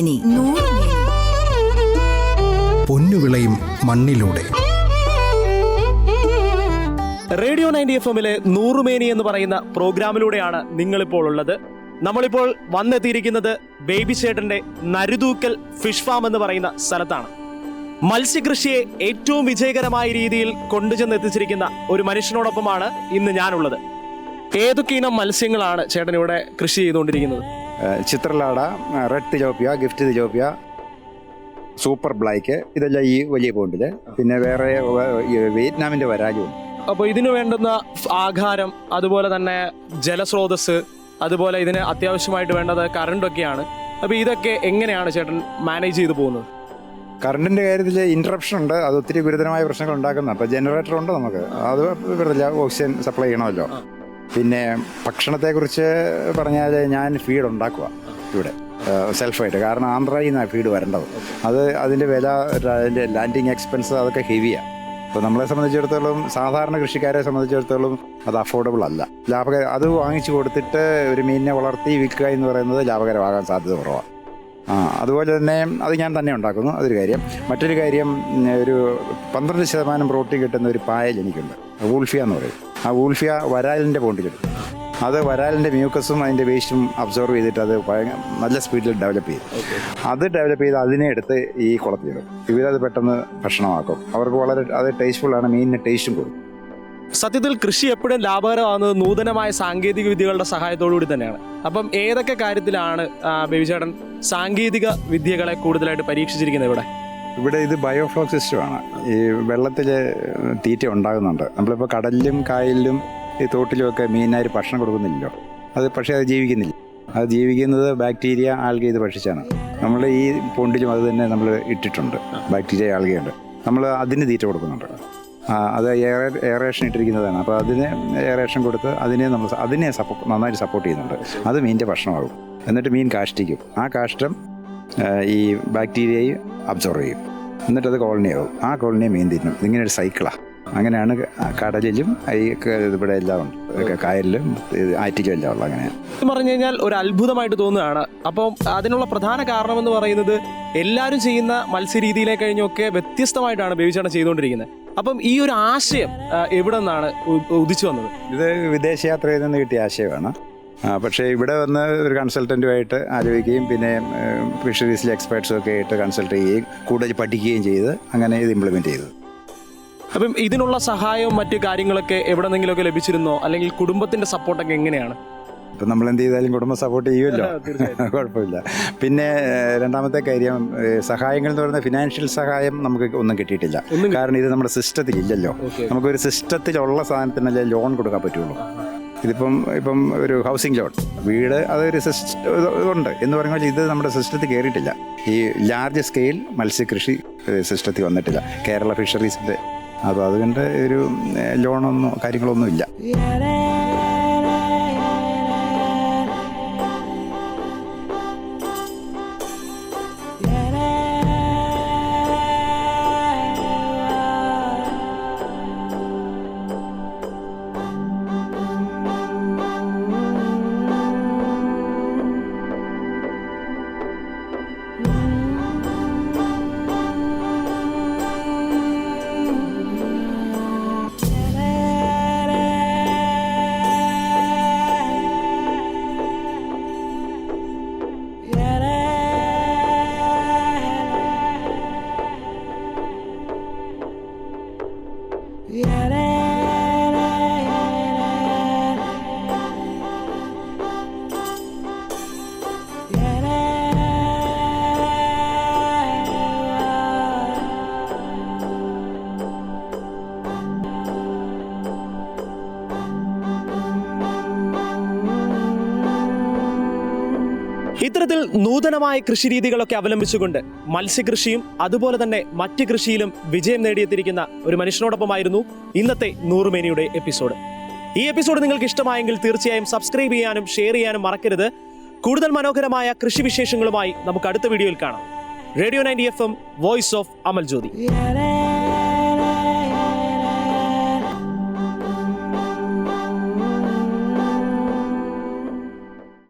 നൂറുമേനി പൊന്നുവിളയും മണ്ണിലൂടെ. റേഡിയോ നയന്റി എഫ് എമ്മിലെ നൂറുമേനി എന്ന് പറയുന്ന പ്രോഗ്രാമിലൂടെയാണ് നിങ്ങളിപ്പോൾ ഉള്ളത്. നമ്മളിപ്പോൾ വന്നെത്തിയിരിക്കുന്നത് ബേബി ചേട്ടന്റെ നരുതൂക്കൽ ഫിഷ് ഫാം എന്ന് പറയുന്ന സ്ഥലത്താണ്. മത്സ്യകൃഷിയെ ഏറ്റവും വിജയകരമായ രീതിയിൽ കൊണ്ടുചെന്ന് എത്തിച്ചിരിക്കുന്ന ഒരു മനുഷ്യനോടൊപ്പമാണ് ഇന്ന് ഞാനുള്ളത്. ഏതൊക്കെ ഇനം മത്സ്യങ്ങളാണ് ചേട്ടൻ ഇവിടെ കൃഷി ചെയ്തുകൊണ്ടിരിക്കുന്നത്? Chitralada red tilapia gift tilapia super black ഇതെല്ലാം ഈ വലിയ പോണ്ടിൽ പിന്നെ വേറെ വിയറ്റ്നാമിന്റെ വരാജും അപ്പോൾ ഇതിന് വേണ്ടുന്ന ആഹാരം അതുപോലെ തന്നെ ജലസ്രോതസ് അതുപോലെ ഇതിന് അത്യാവശ്യമായിട്ട് വേണ്ടത് കറണ്ടൊക്കെയാണ് അപ്പോൾ ഇതൊക്കെ എങ്ങനെയാണ് ചേട്ടൻ മാനേജ് ചെയ്തു പോകുന്നത്? കറണ്ടിന്റെ കാര്യത്തിൽ ഇന്ററപ്ഷൻ ഉണ്ട്. അത് ഒത്തിരി ഗുരുതരമായ പ്രശ്നങ്ങൾ ഉണ്ടാക്കുന്നുണ്ട്. അപ്പോൾ ജനറേറ്റർ ഉണ്ട് നമുക്ക്. അത് വെറുതെ ഓക്സിജൻ സപ്ലൈ ചെയ്യണമല്ലോ. പിന്നെ ഭക്ഷണത്തെക്കുറിച്ച് പറഞ്ഞാൽ ഞാൻ ഫീഡ് ഉണ്ടാക്കുക ഇവിടെ. സെൽഫായിട്ട് കാരണം ആന്ധ്രയിൽ നിന്നാണ് ഫീഡ് വരേണ്ടത്. അത് അതിന്റെ വില അതിന്റെ ലാൻഡിങ് എക്സ്പെൻസ് അതൊക്കെ ഹെവിയാണ് അപ്പോൾ നമ്മളെ സംബന്ധിച്ചിടത്തോളം സാധാരണ കൃഷിക്കാരെ സംബന്ധിച്ചിടത്തോളം അത് അഫോർഡബിൾ അല്ല. ലാഭകര അത് വാങ്ങിച്ചു കൊടുത്തിട്ട് ഒരു മീനിനെ വളർത്തി വിൽക്കുക എന്ന് പറയുന്നത് ലാഭകരമാകാൻ സാധ്യത കുറവാണ് ആ അതുപോലെ തന്നെ അത് ഞാൻ തന്നെ ഉണ്ടാക്കുന്നു. അതൊരു കാര്യം. മറ്റൊരു കാര്യം ഒരു പന്ത്രണ്ട് ശതമാനം പ്രോട്ടീൻ കിട്ടുന്ന ഒരു പായൽ എനിക്കുണ്ട്. വൂൾഫിയ എന്ന് പറയും. ആ വൂൾഫിയ വരാലിന്റെ പോണ്ടിലിടും അത് വരാലിന്റെ മ്യൂക്കസും അതിന്റെ വേസ്റ്റും അബ്സോർവ് ചെയ്തിട്ട് അത് നല്ല സ്പീഡിൽ ഡെവലപ്പ് ചെയ്യും. അത് ഡെവലപ്പ് ചെയ്ത് അതിനെ എടുത്ത് ഈ കുളത്തിലിടും. ഇവരത് പെട്ടെന്ന് ഭക്ഷണമാക്കും. അവർക്ക് വളരെ അത് ടേസ്റ്റ്ഫുള്ളാണ് മീനിന് ടേസ്റ്റും കൊടുക്കും സത്യത്തിൽ കൃഷി എപ്പോഴും ലാഭകരമാകുന്നത് നൂതനമായ സാങ്കേതിക വിദ്യകളുടെ സഹായത്തോടുകൂടി തന്നെയാണ്. അപ്പം ഏതൊക്കെ കാര്യത്തിലാണ് ബേബിചേട്ടൻ സാങ്കേതിക വിദ്യകളെ കൂടുതലായിട്ട് പരീക്ഷിച്ചിരിക്കുന്നത് ഇവിടെ? ഇവിടെ ഇത് ബയോഫ്ലോക് സിസ്റ്റമാണ്. ഈ വെള്ളത്തിൽ തീറ്റ ഉണ്ടാകുന്നുണ്ട്. നമ്മളിപ്പോൾ കടലിലും കായലിലും ഈ തോട്ടിലുമൊക്കെ മീനാർ ഭക്ഷണം കൊടുക്കുന്നില്ലല്ലോ. അത് പക്ഷേ അത് ജീവിക്കുന്നില്ല. അത് ജീവിക്കുന്നത് ബാക്ടീരിയ ആൽഗ ഇത് ഭക്ഷിച്ചാണ്. നമ്മൾ ഈ പൊണ്ടിലും അത് തന്നെ നമ്മൾ ഇട്ടിട്ടുണ്ട്. ബാക്ടീരിയ ആൽഗയുണ്ട് നമ്മൾ അതിന് തീറ്റ കൊടുക്കുന്നുണ്ട്. അത് എയറേ എയറേഷൻ ഇട്ടിരിക്കുന്നതാണ്. അപ്പോൾ അതിന് എയറേഷൻ കൊടുത്ത് അതിനെ നമ്മൾ അതിനെ സപ്പോ നന്നായിട്ട് സപ്പോർട്ട് ചെയ്യുന്നുണ്ട്. അത് മീനിന്റെ ഭക്ഷണമാകും. എന്നിട്ട് മീൻ കാഷ്ടിക്കും. ആ കാഷ്ടം ഈ ബാക്ടീരിയയും അബ്സോർവ് ചെയ്യും. എന്നിട്ട് അത് കോളനിയാവും ആ കോളനിയെ മീൻ തിന്നും ഇതിങ്ങനെ ഒരു സൈക്കിളാണ് അങ്ങനെയാണ് കടലിലും ഈ ഇവിടെ എല്ലാം കായലിലും ആറ്റിലും എല്ലാം ഉള്ളത് അങ്ങനെയാണ്. പറഞ്ഞു കഴിഞ്ഞാൽ ഒരു അത്ഭുതമായിട്ട് തോന്നുകയാണ്. അപ്പം അതിനുള്ള പ്രധാന കാരണം എന്ന് പറയുന്നത് എല്ലാവരും ചെയ്യുന്ന മത്സ്യരീതിയിലെ കഴിഞ്ഞൊക്കെ വ്യത്യസ്തമായിട്ടാണ് ബേബിച്ചാണ് ചെയ്തുകൊണ്ടിരിക്കുന്നത്. അപ്പം ഈ ഒരു ആശയം എവിടെ നിന്നാണ് ഉദിച്ചു വന്നത്? ഇത് വിദേശയാത്രയിൽ നിന്ന് കിട്ടിയ ആശയമാണ്. പക്ഷേ ഇവിടെ വന്ന് ഒരു കൺസൾട്ടന്റുമായിട്ട് ആലോചിക്കുകയും പിന്നെ ഫിഷറീസിലെ എക്സ്പേർട്സും ഒക്കെ ആയിട്ട് കൺസൾട്ട് ചെയ്യുകയും കൂടുതൽ പഠിക്കുകയും ചെയ്ത് അങ്ങനെ ഇത് ഇംപ്ലിമെന്റ് ചെയ്തു. അപ്പം ഇതിനുള്ള സഹായവും മറ്റു കാര്യങ്ങളൊക്കെ എവിടെന്നെങ്കിലുമൊക്കെ ലഭിച്ചിരുന്നോ? അല്ലെങ്കിൽ കുടുംബത്തിന്റെ സപ്പോർട്ടൊക്കെ എങ്ങനെയാണ്? ഇപ്പം നമ്മൾ എന്ത് ചെയ്താലും കുടുംബം സപ്പോർട്ട് ചെയ്യുമല്ലോ. കുഴപ്പമില്ല. പിന്നെ രണ്ടാമത്തെ കാര്യം സഹായങ്ങൾ എന്ന് പറയുന്നത് ഫിനാൻഷ്യൽ സഹായം നമുക്ക് ഒന്നും കിട്ടിയിട്ടില്ല. കാരണം ഇത് നമ്മുടെ സിസ്റ്റത്തിൽ ഇല്ലല്ലോ. നമുക്കൊരു സിസ്റ്റത്തിലുള്ള സാധനത്തിനല്ലേ ലോൺ കൊടുക്കാൻ പറ്റുള്ളൂ. ഇതിപ്പം ഇപ്പം ഒരു ഹൗസിംഗ് ലോൺ വീട് അതൊരു സിസ്റ്റം ഇതുണ്ട് എന്ന് പറഞ്ഞാൽ ഇത് നമ്മുടെ സിസ്റ്റത്തിൽ കയറിയിട്ടില്ല ഈ ലാർജ് സ്കെയിൽ മത്സ്യകൃഷി സിസ്റ്റത്തിൽ വന്നിട്ടില്ല. കേരള ഫിഷറീസിന്റെ അപ്പോൾ അതുകൊണ്ട് ഒരു ലോണൊന്നും കാര്യങ്ങളൊന്നും ഇല്ല. ഇത്തരത്തിൽ നൂതനമായ കൃഷിരീതികളൊക്കെ അവലംബിച്ചുകൊണ്ട് മത്സ്യകൃഷിയും അതുപോലെ തന്നെ മറ്റ് കൃഷിയിലും വിജയം നേടിയെത്തിയിരിക്കുന്ന ഒരു മനുഷ്യനോടൊപ്പമായിരുന്നു ഇന്നത്തെ നൂറുമേനിയുടെ എപ്പിസോഡ്. ഈ എപ്പിസോഡ് നിങ്ങൾക്ക് ഇഷ്ടമായെങ്കിൽ തീർച്ചയായും സബ്സ്ക്രൈബ് ചെയ്യാനും ഷെയർ ചെയ്യാനും മറക്കരുത്. കൂടുതൽ മനോഹരമായ കൃഷി വിശേഷങ്ങളുമായി നമുക്ക് അടുത്ത വീഡിയോയിൽ കാണാം. Radio ninety F M voice of Amal Jyothi